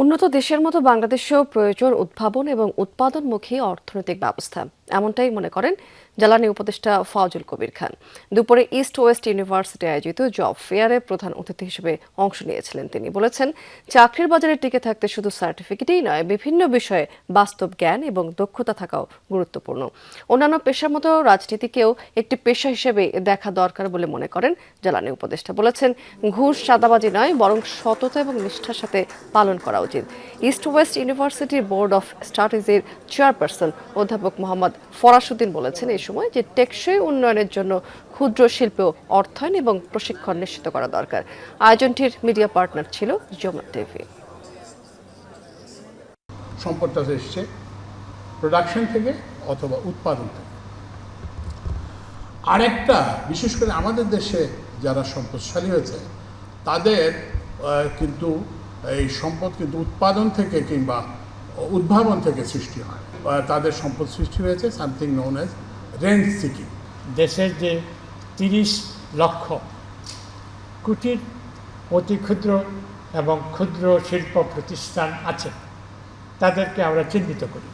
উন্নত দেশের মতো বাংলাদেশেও প্রয়োজন উদ্ভাবন এবং উৎপাদনমুখী অর্থনৈতিক ব্যবস্থা। এমনটাই মনে করেন জ্বালানি উপদেষ্টা ফাউজুল কবির খান। দুপুরে ইস্ট ওয়েস্ট ইউনিভার্সিটি আয়োজিত জব ফেয়ারে প্রধান অতিথি হিসেবে অংশ নিয়েছিলেন তিনি। বলেছেন, চাকরির বাজারে টিকে থাকতে শুধু সার্টিফিকেটই নয়, বিভিন্ন বিষয়ে বাস্তব জ্ঞান এবং দক্ষতা থাকাও গুরুত্বপূর্ণ। অন্যান্য পেশার মতো রাজনীতিকেও একটি পেশা হিসেবে দেখা দরকার বলে মনে করেন জ্বালানি উপদেষ্টা। বলেছেন, ঘুষ সাদাবাজি নয়, বরং সততা এবং নিষ্ঠার সাথে পালন করা উচিত ইস্ট ওয়েস্ট ইউনিভার্সিটির বোর্ড অফ স্ট্র্যাটেজির চেয়ারপারসন অধ্যাপক মোহাম্মদ ফরাসুদ্দিন বলেছেন এই সময় যে টেকসই উন্নয়নের জন্য ক্ষুদ্র শিল্পেও অর্থায়ন এবং প্রশিক্ষণ নিশ্চিত করা দরকার। আয়োজনটির মিডিয়া পার্টনার ছিল যমুনা টিভি সম্পদটা এসছে প্রোডাকশন থেকে অথবা উৎপাদন থেকে। আরেকটা, বিশেষ করে আমাদের দেশে যারা সম্পদশালী হয়েছে, তাদের কিন্তু এই সম্পদ কিন্তু উৎপাদন থেকে কিংবা উদ্ভাবন থেকে সৃষ্টি হয়। তাদের সম্পদ সৃষ্টি হয়েছে something known as rent seeking দেশের যে তিরিশ লক্ষ কুটির অতি ক্ষুদ্র এবং ক্ষুদ্র শিল্প প্রতিষ্ঠান আছে, তাদেরকে আমরা চিহ্নিত করি।